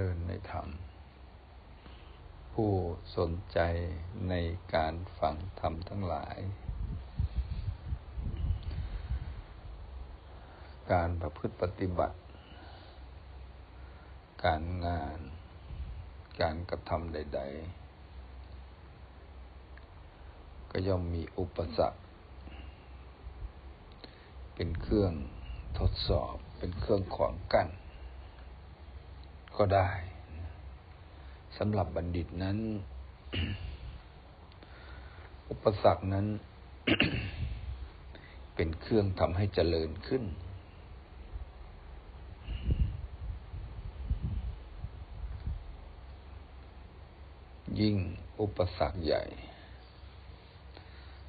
ริญในธรรม ผู้สนใจในการฟังธรรมทั้งหลาย การประพฤติปฏิบัติ การงาน การกระทำใด ๆ ก็ย่อมมีอุปสรรค เป็นเครื่องทดสอบ เป็นเครื่องขวางกัน้น ก็ได้สำหรับบัณฑิตนั้น อุปสรรคนั้น เป็นเครื่องทำให้เจริญขึ้น ยิ่งอุปสรรคใหญ่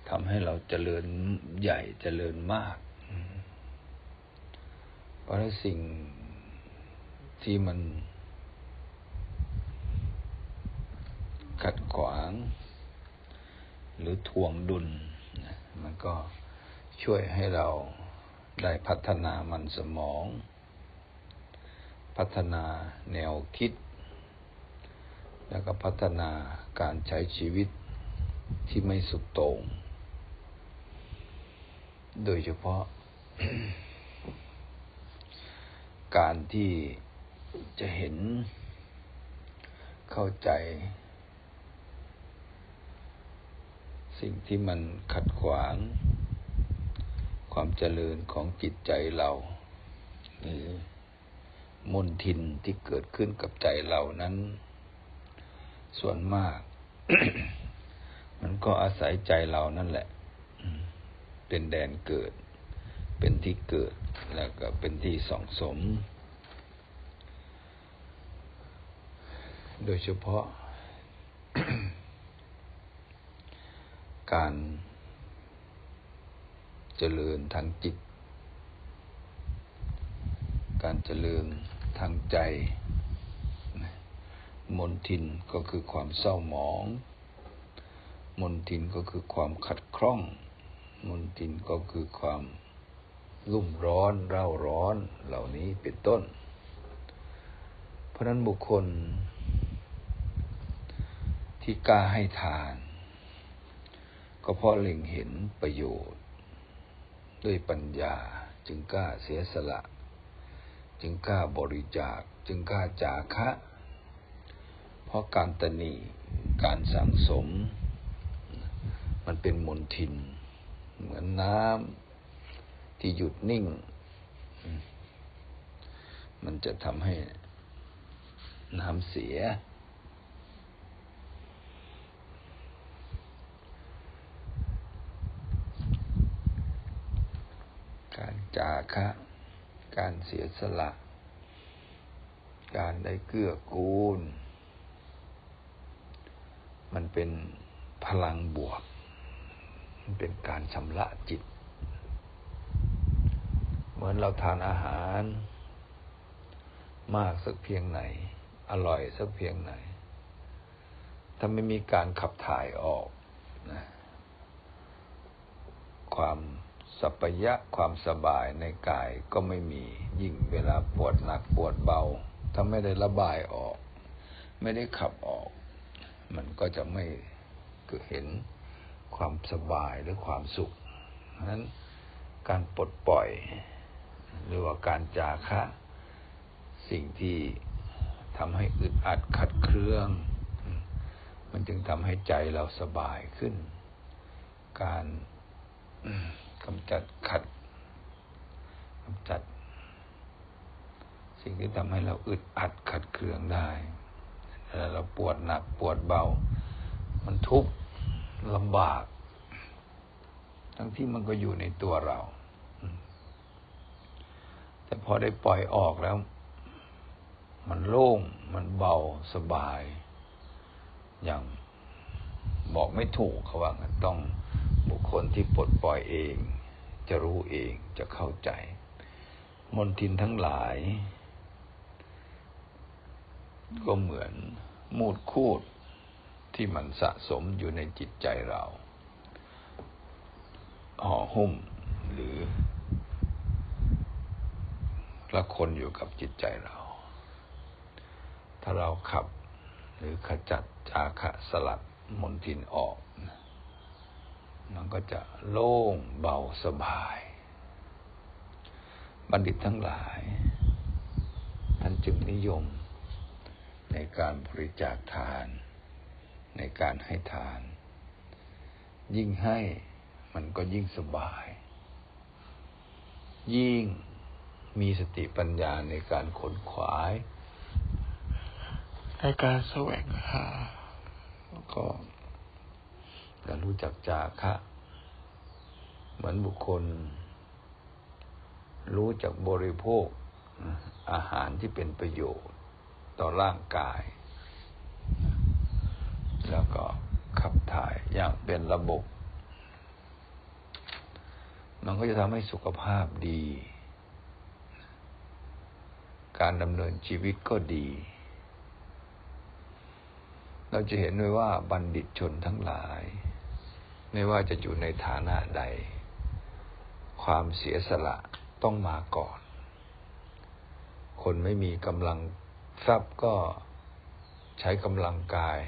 ทำให้เราเจริญใหญ่เจริญมาก เพราะสิ่งที่มัน ขัดขวาง หรือทวงดุลมันก็ช่วยให้เราได้พัฒนามันสมอง พัฒนาแนวคิด แล้วก็พัฒนาการใช้ชีวิตที่ไม่สุดโต่งโดยเฉพาะ การที่จะเห็นเข้าใจ สิ่งที่มันขัดขวาง ความเจริญของจิตใจเรา หรือมนทินที่เกิดขึ้นกับใจเรานั้น ส่วนมาก มันก็อาศัยใจเรานั่นแหละ เป็นแดนเกิด เป็นที่เกิดแล้วก็เป็นที่ส่องสม โดยเฉพาะ การเจริญทางจิต การเจริญทางใจ มนทินก็คือความเศร้าหมอง มนทินก็คือความขัดคล่อง มนทินก็คือความรุ่มร้อนเร่าร้อนเหล่านี้เป็นต้น เพราะนั้นบุคคลที่กล้าให้ทาน ก็เพราะเล็งเห็นประโยชน์ ด้วยปัญญาจึงกล้าเสียสละ จึงกล้าบริจาค จึงกล้าจาคะ เพราะการตนีการสังสม มันเป็นมลทิน เหมือนน้ำที่หยุดนิ่ง มันจะทำให้น้ำเสีย การจาคะ การเสียสละ การได้เกื้อกูล มันเป็นพลังบวก มันเป็นการชำระจิต เหมือนเราทานอาหาร มากสักเพียงไหน อร่อยสักเพียงไหน ถ้าไม่มีการขับถ่ายออกนะความ สัพยะความสบายในกายก็ไม่มี ยิ่งเวลาปวดหนักปวดเบา ถ้าไม่ได้ระบายออก ไม่ได้ขับออก มันก็จะไม่เห็นความสบายหรือความสุขฉะนั้นการปลดปล่อย หรือว่าการจาคะสิ่งที่ทำให้อึดอัดขัดเครื่อง มันจึงทำให้ใจเราสบายขึ้น การ กำจัดขัดกำจัด สิ่งที่ทำให้เราอึดอัดขัดเคืองได้เราปวดหนักปวดเบา มันทุกข์ลำบาก ทั้งที่มันก็อยู่ในตัวเรา แต่พอได้ปล่อยออกแล้ว มันโล่ง มันเบาสบาย อย่างบอกไม่ถูกเขาว่าต้อง คคลที่ปลดปล่อยเอง จะรู้เองจะเข้าใจ มนทินทั้งหลาย ก็เหมือนมูดคูดที่มันสะสมอยู่ในจิตใจเราห่อหุ้มหรือละคนอยู่กับจิตใจเรา ถ้าเราขับหรือขจัดจาคะสลัดมนทินออก มันก็จะโล่งเบาสบาย บัณฑิตทั้งหลาย ท่านจึงนิยม ในการบริจาคทาน ในการให้ทาน ยิ่งให้มันก็ยิ่งสบาย ยิ่งมีสติปัญญาในการขนขวาย ในการแสวงหาก็ จะรู้จักจาคะ เหมือนบุคคล รู้จักบริโภคอาหารที่เป็นประโยชน์ต่อร่างกาย แล้วก็ขับถ่ายอย่างเป็นระบบ มันก็จะทำให้สุขภาพดี การดำเนินชีวิตก็ดี เราจะเห็นด้วยว่าบัณฑิตชนทั้งหลาย ไม่ว่าจะอยู่ในฐานะใด ความเสียสละต้องมาก่อน คนไม่มีกำลังทรัพย์ก็ใช้กำลังกาย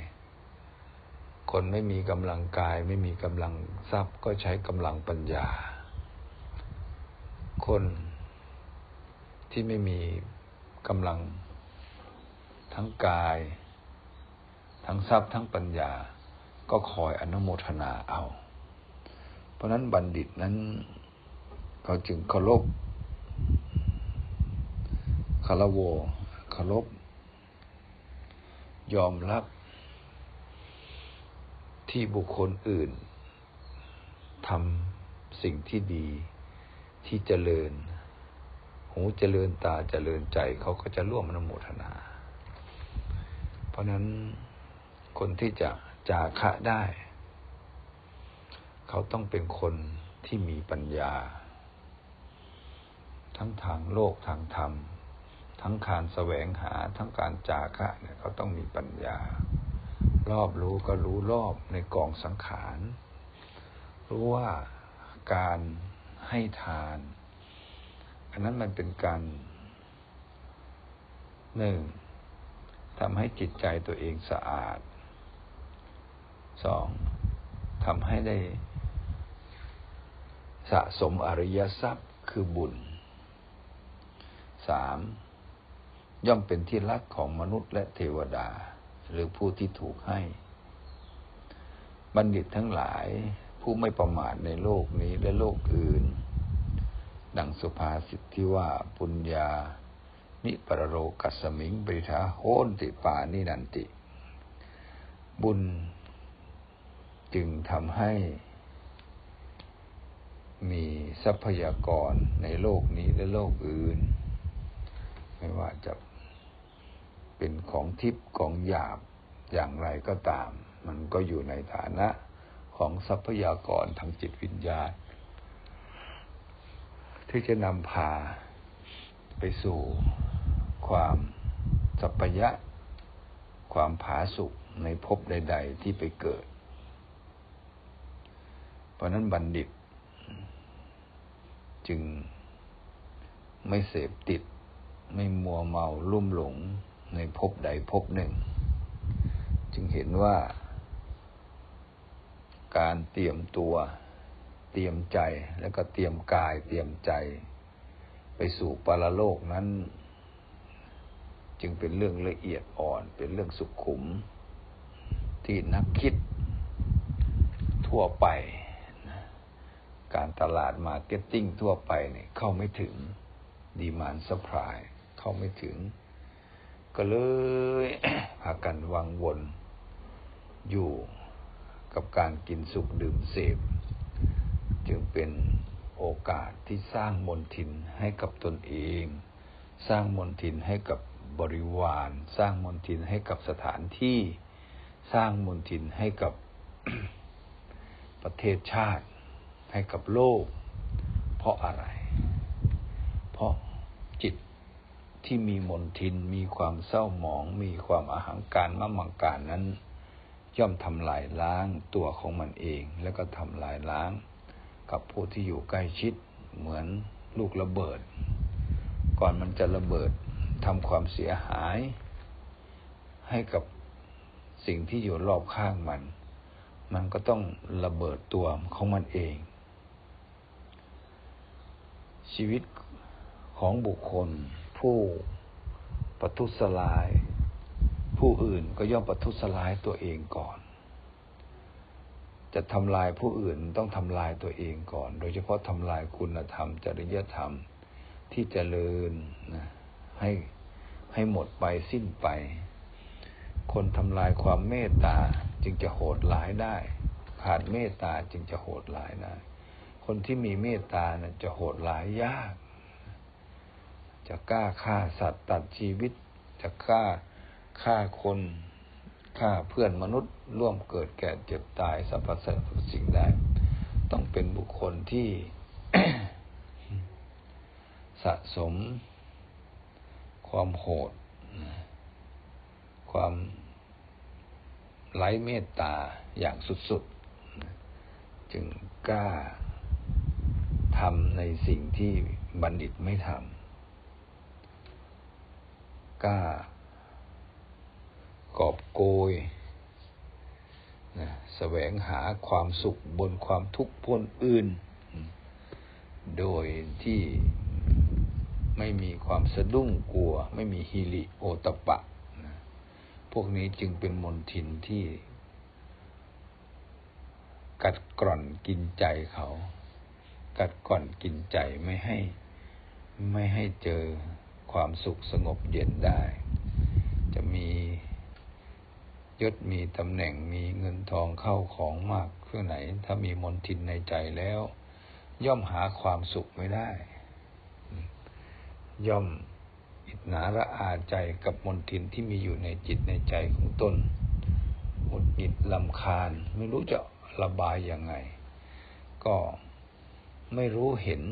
คนไม่มีกำลังกาย ไม่มีกำลังทรัพย์ก็ใช้กำลังปัญญา คนที่ไม่มีกำลังทั้งกาย ทั้งทรัพย์ทั้งปัญญา ก็คอยอนุโมทนาเอา เพราะนั้นบัณฑิตนั้นเขาจึงเคารพคารโวเคารพยอมรับที่บุคคลอื่นทำสิ่งที่ดีที่เจริญ หูเจริญตาเจริญใจเขาก็จะร่วมอนุโมทนา เพราะนั้นคนที่จะ จาคะได้ เขาต้องเป็นคนที่มีปัญญา ทั้งทางโลกทางธรรม ทั้งการแสวงหาทั้งการจาคะเนี่ยเขาต้องมีปัญญา รอบรู้ก็รู้รอบในกองสังขาร รู้ว่าการให้ทาน อันนั้นมันเป็นการหนึ่งทำให้จิตใจตัวเองสะอาด สองทำให้ได้สะสมอริยทรัพย์คือบุญสามย่อมเป็นที่รักของมนุษย์และเทวดา หรือผู้ที่ถูกให้ บัณฑิตทั้งหลายผู้ไม่ประมาทในโลกนี้และโลกอื่น ดังสุภาษิตที่ว่าปุญญา นิปรโรกัสมิงบริทาโหนติปานินันติ บุญ จึงทำให้มีทรัพยากรในโลกนี้และโลกอื่น ไม่ว่าจะเป็นของทิพย์ของหยาบอย่างไรก็ตาม มันก็อยู่ในฐานะของทรัพยากรทางจิตวิญญาณ ที่จะนำพาไปสู่ความสัพยะ ความผาสุกในภพใด ๆ ที่ไปเกิด ราะนั้นบัณฑิต จึงไม่เสพติด ไม่มัวเมาลุ่มหลงในภพใดภพหนึ่ง จึงเห็นว่า การเตรียมตัว เตรียมใจแล้วก็เตรียมกาย เตรียมใจ ไปสู่ปรโลกนั้น จึงเป็นเรื่องละเอียดอ่อน เป็นเรื่องสุขุม ที่นักคิดทั่วไป การตลาดมาร์เก็ตติ้งทั่วไปเนี่ยเข้าไม่ถึงดีมานสป라이เข้าไม่ถึง ก็เลยพากันวังวนอยู่กับการกินสุขดื่มเสพ จึงเป็นโอกาสที่สร้างมนทินให้กับตนเอง สร้างมนทินให้กับบริวาร สร้างมนทินให้กับสถานที่ สร้างมนทินให้กับประเทศชาติ ให้กับโลก เพราะอะไร เพราะจิตที่มีมนทินมีความเศร้าหมอง มีความอาหังการมะมังการนั้น ย่อมทำลายล้างตัวของมันเอง แล้วก็ทำลายล้างกับผู้ที่อยู่ใกล้ชิดเหมือนลูกระเบิด ก่อนมันจะระเบิดทำความเสียหาย ให้กับสิ่งที่อยู่รอบข้างมัน มันก็ต้องระเบิดตัวของมันเอง ชีวิตของบุคคล ผู้ประทุษลาย ผู้อื่นก็ย่อมประทุษลายตัวเองก่อน จะทำลายผู้อื่นต้องทำลายตัวเองก่อน โดยเฉพาะทำลายคุณธรรม จริยธรรมที่เจริญนะให้ให้หมดไปสิ้นไป คนทำลายความเมตตาจึงจะโหดร้ายได้ ขาดเมตตาจึงจะโหดร้ายได้ คนที่มีเมตตานะจะโหดร้ายยาก จะกล้าฆ่าสัตว์ตัดชีวิต จะกล้าฆ่าคนฆ่าเพื่อนมนุษย์ ร่วมเกิดแก่เจ็บตายสรรพสัตว์สิ่งใดต้องเป็นบุคคลที่สะสม ความโหด ความไร้เมตตาอย่างสุดๆ จึงกล้า ทำในสิ่งที่บัณฑิตไม่ทำกล้ากอบโกยนะแสวงหาความสุขบนความทุกข์พ้นอื่น โดยที่ไม่มีความสะดุ้งกลัว ไม่มีฮิริโอตปะนะพวกนี้จึงเป็นมนทินที่ กัดกร่อนกินใจเขา กัดก่อนกินใจไม่ให้ไม่ให้เจอความสุขสงบเย็นได้ จะมียศมีตำแหน่งมีเงินทองเข้าของมากเพื่อไหน ถ้ามีมนทินในใจแล้ว ย่อมหาความสุขไม่ได้ ย่อมอิจนาระอาใจกับมนทินที่มีอยู่ในจิตในใจของตนหดหงิดลำคาญ ไม่รู้จะระบายยังไง ก็ ไม่รู้เห็น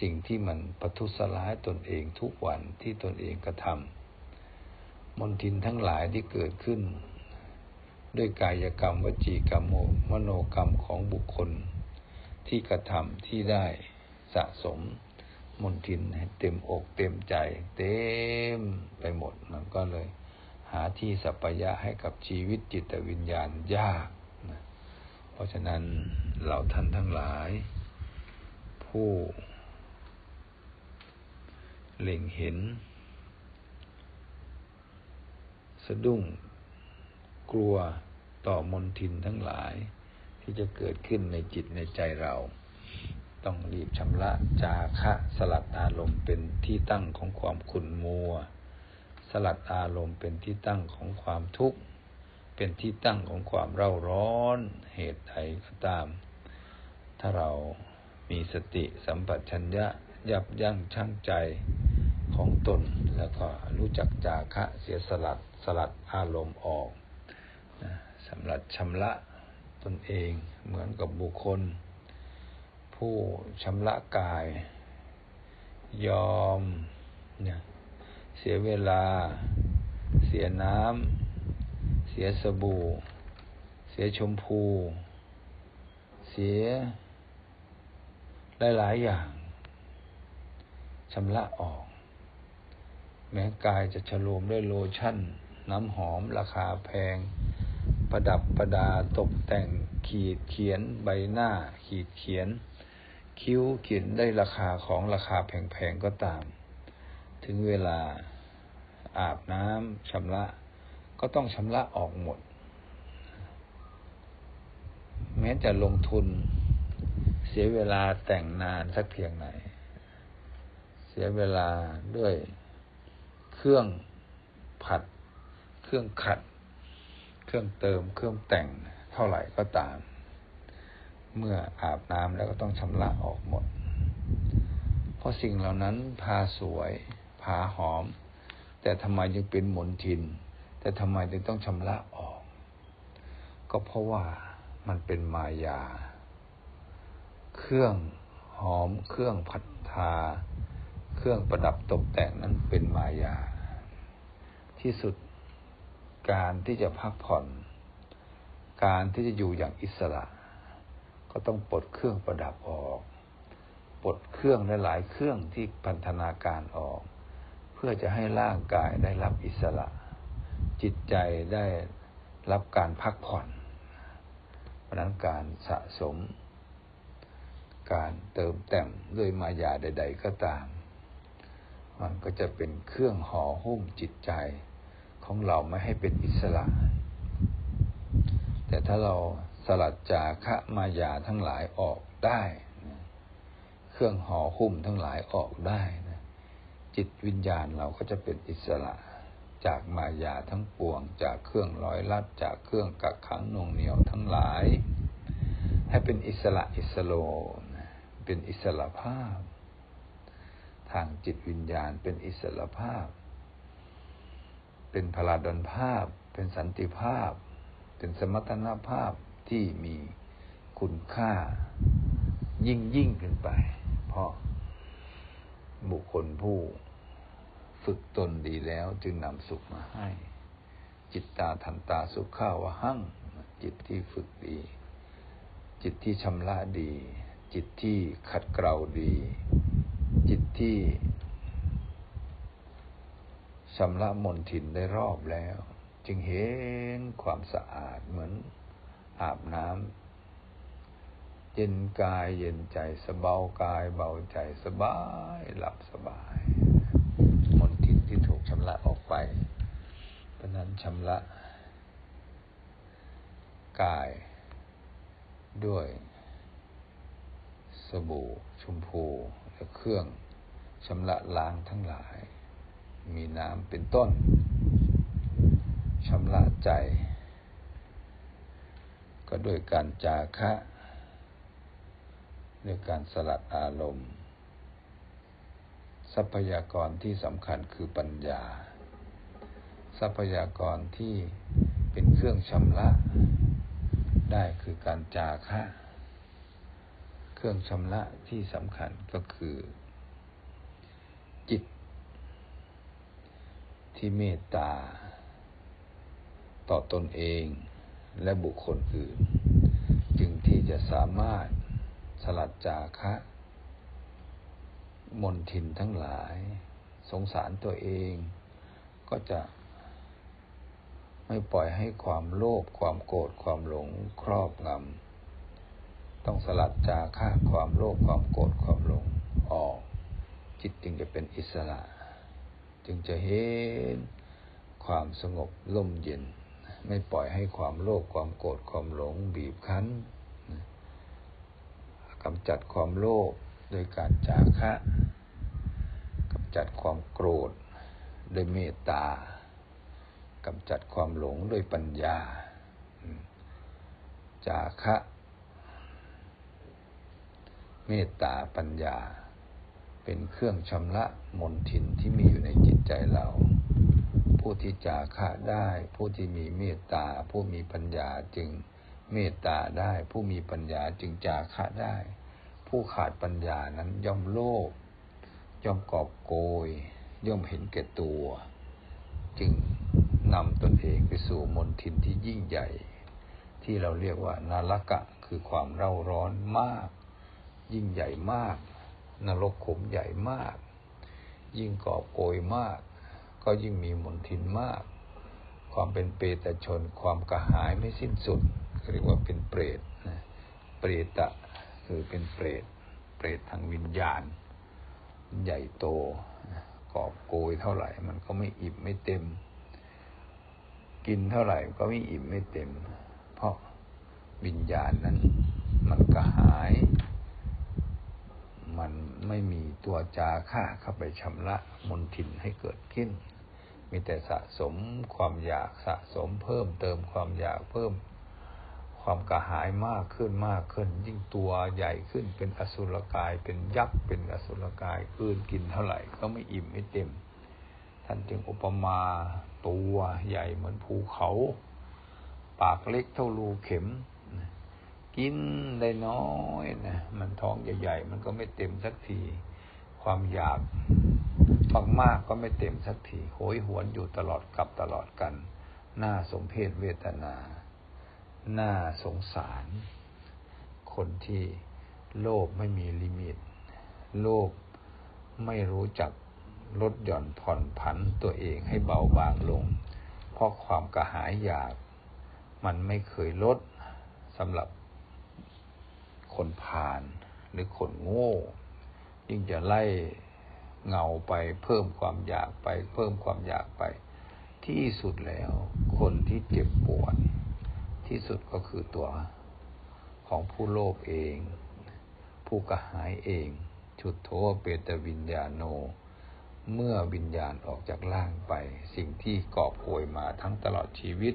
สิ่งที่มันประทุษร้ายตนเองทุกวันที่ตนเองกระทำมนทินทั้งหลายที่เกิดขึ้น ด้วยกายกรรมวจีกรรมมโนกรรมของบุคคล ที่กระทำที่ได้สะสมมนทินให้เต็มอกเต็มใจ เต็มไปหมดมันก็เลย หาที่สัพยะให้กับชีวิตจิตวิญญาณยากนะเพราะฉะนั้นเราท่านทั้งหลาย ผู้เล็งเห็น สะดุ้งกลัวต่อมนทินทั้งหลาย ที่จะเกิดขึ้นในจิตในใจเรา ต้องรีบชำระจาคะสลัดอารมณ์เป็นที่ตั้งของความขุ่นมัว สลัดอารมณ์เป็นที่ตั้งของความทุกข์ เป็นที่ตั้งของความเร่าร้อนเหตุใดก็ตาม ถ้าเรา มีสติสัมปชัญญะยับยั้งชั่งใจของตน แล้วก็รู้จักจาคะเสียสลัดสลัดอารมณ์ออกสำหรับชำระตนเองเหมือนกับบุคคล ผู้ชำระกาย ยอมเนี่ยเสียเวลา เสียน้ำ เสียสบู่ เสียชมพู เสีย หลายๆอย่างชำระออก แม้กายจะฉโลมด้วยโลชั่น น้ำหอมราคาแพง ประดับประดาตกแต่งขีดเขียนใบหน้า ขีดเขียน คิ้วเขียนได้ราคาของราคาแพงๆก็ตาม ถึงเวลาอาบน้ำชำระ ก็ต้องชำระออกหมด แม้จะลงทุน สียเวลาแต่งนานสักเพียงไหน เสียเวลาด้วยเครื่องผัด เครื่องขัด เครื่องเติม เครื่องแต่งเท่าไหร่ก็ตาม เมื่ออาบน้ำแล้วก็ต้องชำระออกหมด เพราะสิ่งเหล่านั้นพาสวย พาหอม แต่ทำไมจึงเป็นหมนทิน แต่ทำไมจึงต้องชำระออก ก็เพราะว่ามันเป็นมายา เครื่องหอม เครื่องพัฒทา เครื่องประดับตกแต่งนั้นเป็นมายา ที่สุดการที่จะพักผ่อน การที่จะอยู่อย่างอิสระ ก็ต้องปลดเครื่องประดับออก ปลดเครื่องหลายๆเครื่องที่พันธนาการออก เพื่อจะให้ร่างกายได้รับอิสระ จิตใจได้รับการพักผ่อนเพราะนั้นการสะสม การเติมแต่งด้วยมายาใด ๆ ก็ตาม มันก็จะเป็นเครื่องห่อหุ้มจิตใจของเราไม่ให้เป็นอิสระ แต่ถ้าเราสลัดจาคะมายาทั้งหลายออกได้ เครื่องห่อหุ้มทั้งหลายออกได้นะจิตวิญญาณเราก็จะเป็นอิสระ จากมายาทั้งปวง จากเครื่องร้อยลัด จากเครื่องกักขังนงเหนียวทั้งหลาย ให้เป็นอิสระอิสโล เป็นอิสระภาพ ทางจิตวิญญาณเป็นอิสระภาพ เป็นพลาดอนภาพ เป็นสันติภาพ เป็นสมรรถนภาพที่มีคุณค่ายิ่งยิ่งขึ้นไป เพราะบุคคลผู้ฝึกตนดีแล้วจึงนำสุขมาให้ จิตตาทันตาสุขข้าวหั่งจิตที่ฝึกดี จิตที่ชำระดี จิตที่ขัดเกลาดี จิตที่ชำระมนทินได้รอบแล้ว จึงเห็นความสะอาดเหมือนอาบน้ำเย็นกายเย็นใจสบากายเบาใจสบายหลับสบาย มนทินที่ถูกชำระออกไปเพราะนั้นชำระกายด้วย สบู่ ชมพูและเครื่องชำระล้างทั้งหลาย มีน้ำเป็นต้นชำระใจ ก็ด้วยการจาคะด้วยการสลัดอารมณ์ ทรัพยากรที่สำคัญคือปัญญา ทรัพยากรที่เป็นเครื่องชำระ ได้คือการจาคะ รื่องชำระที่สำคัญก็คือ จิต ที่เมตตา ต่อตนเองและบุคคลอื่น จึงที่จะสามารถสลัดจาคะมนทินทั้งหลาย สงสารตัวเอง ก็จะไม่ปล่อยให้ความโลภความโกรธความหลงครอบงำ ต้องสลัดจาคะความโลภความโกรธความหลงออก จิตจึงจะเป็นอิสระ จึงจะเห็นความสงบร่มเย็น ไม่ปล่อยให้ความโลภความโกรธความหลงบีบคั้นกำจัดความโลภโดยการจาคะกำจัดความโกรธโดยเมตตากำจัดความหลงโดยปัญญา จาคะ เมตตาปัญญา เป็นเครื่องชำระมนทินที่มีอยู่ในจิตใจเรา ผู้ที่จาคะได้ ผู้ที่มีเมตตา ผู้มีปัญญาจึงเมตตาได้ ผู้มีปัญญาจึงจาคะได้ ผู้ขาดปัญญานั้นย่อมโลภย่อมกอบโกย ย่อมเห็นแก่ตัว จึงนำตนเองไปสู่มนทินที่ยิ่งใหญ่ ที่เราเรียกว่านาลกะคือความเร่าร้อนมาก ยิ่งใหญ่มาก นรกขุมใหญ่มาก ยิ่งกอบโกยมาก ก็ยิ่งมีมนทินมาก ความเป็นเปตชนความกระหายไม่สิ้นสุดเรียกว่าเป็นเปรตนะเปรตะคือเป็นเปรต เปรตทางวิญญาณ ใหญ่โตกอบโกยเท่าไหร่มันก็ไม่อิ่มไม่เต็ม กินเท่าไหร่ก็ไม่อิ่มไม่เต็ม เพราะวิญญาณนั้นมันกระหาย มันไม่มีตัวจาค่าเข้าไปชำระมนทินให้เกิดขึ้น มีแต่สะสมความอยากสะสมเพิ่มเติมความอยากเพิ่ม ความกระหายมากขึ้นมากขึ้น ยิ่งตัวใหญ่ขึ้นเป็นอสุรกายเป็นยักษ์เป็นอสุรกายคืนกินเท่าไหร่ก็ไม่อิ่มไม่เต็ม ท่านจึงอุปมาตัวใหญ่เหมือนภูเขา ปากเล็กเท่ารูเข็ม กินได้น้อยนะมันท้องใหญ่ๆมันก็ไม่เต็มสักที ความอยากมากๆก็ไม่เต็มสักทีโหยหวนอยู่ตลอดกับตลอดกันน่าสมเพศเวทนาน่าสงสาร คนที่โลภไม่มีลิมิต โลภไม่รู้จักลดหย่อนผ่อนผันตัวเองให้เบาบางลง เพราะความกระหายอยาก มันไม่เคยลดสำหรับ คนผ่าน หรือคนโง่ ยิ่งจะไล่เงาไป เพิ่มความอยากไป เพิ่มความอยากไป ที่สุดแล้ว คนที่เจ็บปวดที่สุดก็คือตัวของผู้โลภเอง ผู้กระหายเอง ชุดโทเปตวิญญาโน เมื่อวิญญาณออกจากร่างไป สิ่งที่กอบโหยมาทั้งตลอดชีวิต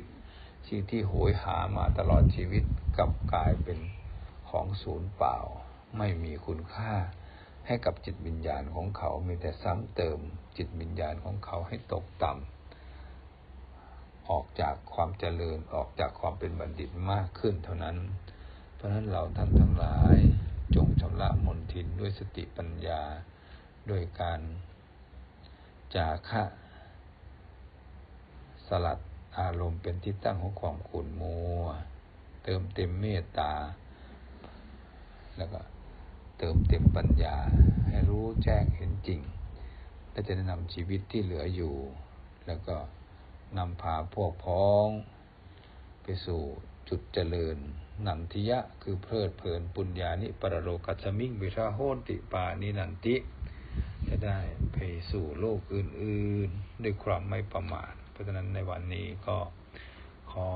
สิ่งที่โหยหามาตลอดชีวิตกลับกลายเป็น ของศูนย์เปล่า ไม่มีคุณค่า ให้กับจิตวิญญาณของเขา มีแต่ซ้ำเติมจิตวิญญาณของเขาให้ตกต่ำออกจากความเจริญออกจากความเป็นบัณฑิตมากขึ้นเท่านั้น เพราะนั้นเราท่านทั้งหลาย จงชำระมนทินด้วยสติปัญญา โดยการจาคะสลัดอารมณ์เป็นที่ตั้งของความขุ่นมัว เติมเต็มเมตตา แล้วก็เติมเต็มปัญญา ให้รู้แจ้งเห็นจริง และจะนำชีวิตที่เหลืออยู่ แล้วก็นำพาพวกพ้อง ไปสู่จุดเจริญ นันทิยะคือเพลิดเพลินปุญญานิปรโลกัสมิงวิชาโหติปานินันติ จะได้ไปสู่โลกอื่นๆ ด้วยความไม่ประมาท เพราะฉะนั้นในวันนี้ก็ขอ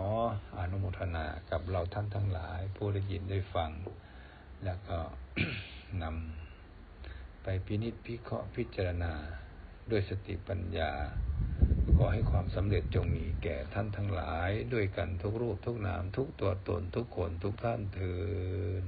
อนุโมทนากับเราท่านทั้งหลาย ผู้ได้ยินได้ฟัง แล้วก็นำไปพินิจพิเคราะห์พิจารณาด้วยสติปัญญา ขอให้ความสำเร็จจงมีแก่ท่านทั้งหลาย ด้วยกันทุกรูปทุกนามทุกตัวตนทุกคนทุกท่านเถิด